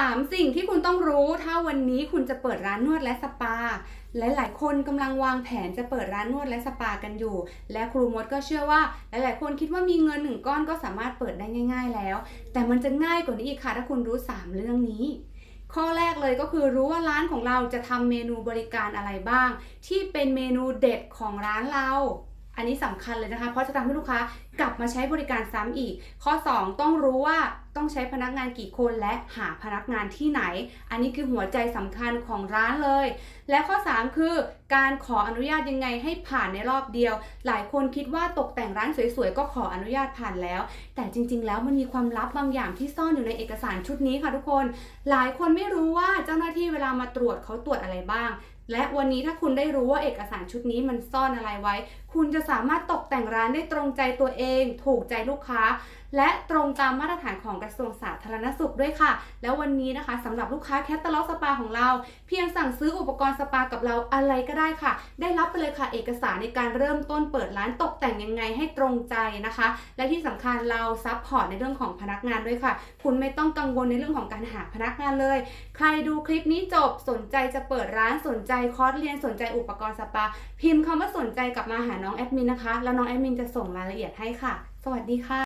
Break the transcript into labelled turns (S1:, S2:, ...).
S1: 3 สิ่งที่คุณต้องรู้ถ้าวันนี้คุณจะเปิดร้านนวดและสปาและหลาย ๆ คนกำลังวางแผนจะเปิดร้านนวดและสปากันอยู่ และครูมดก็เชื่อว่า หลาย ๆ คนคิดว่ามีเงินหนึ่งก้อนก็สามารถเปิดได้ง่าย ๆ แล้ว แต่มันจะง่ายกว่านี้อีกค่ะ ถ้าคุณรู้ 3 เรื่องนี้ข้อแรกเลยก็คือรู้ว่าร้านของเราจะทำเมนูบริการอะไรบ้าง ที่เป็นเมนูเด็ดของร้านเรา อันนี้สำคัญเลยนะคะ เพราะจะทำให้ลูกค้ากลับมาใช้บริการซ้ำอีก ข้อ 2 ต้องรู้ว่า ต้องใช้พนักงานกี่คนและหาพนักงานที่ไหน อันนี้คือหัวใจสำคัญของร้านเลย และข้อ 3 คือ การขออนุญาตยังไงให้ผ่านในรอบเดียว หลายคนคิดว่าตกแต่งร้านสวยๆ ก็ขออนุญาตผ่านแล้ว แต่จริง ๆ แล้วมันมีความลับบางอย่างที่ซ่อนอยู่ในเอกสารชุดนี้ค่ะทุกคน หลายคนไม่รู้ว่าเจ้าหน้าที่เวลามาตรวจเขาตรวจอะไรบ้างและวันนี้ถ้าคุณได้รู้ว่าเอกสารชุดนี้มันซ่อนอะไรไว้ คุณจะสามารถตกแต่งร้านได้ตรงใจตัวเอง ถูกใจลูกค้า และตรงตามมาตรฐานของกระทรวงสาธารณสุขด้วยค่ะ แล้ววันนี้นะคะสำหรับลูกค้าแคตตาล็อกสปาของเรา เพียงสั่งซื้ออุปกรณ์สปากับเราอะไรก็ได้ค่ะ ได้รับไปเลยค่ะเอกสารในการเริ่มต้นเปิดร้านตกแต่งยังไงให้ตรงใจนะคะ และที่สำคัญเราซัพพอร์ตในเรื่องของพนักงานด้วยค่ะ คุณไม่ต้องกังวลในเรื่องของการหาพนักงานเลย ใครดูคลิปนี้จบสนใจจะเปิดร้านสนใจคอร์สเรียนสนใจอุปกรณ์สปา พิมพ์คำว่าสนใจกลับมาหาน้องแอดมินนะคะ แล้วน้องแอดมินจะส่งรายละเอียดให้ค่ะ สวัสดีค่ะ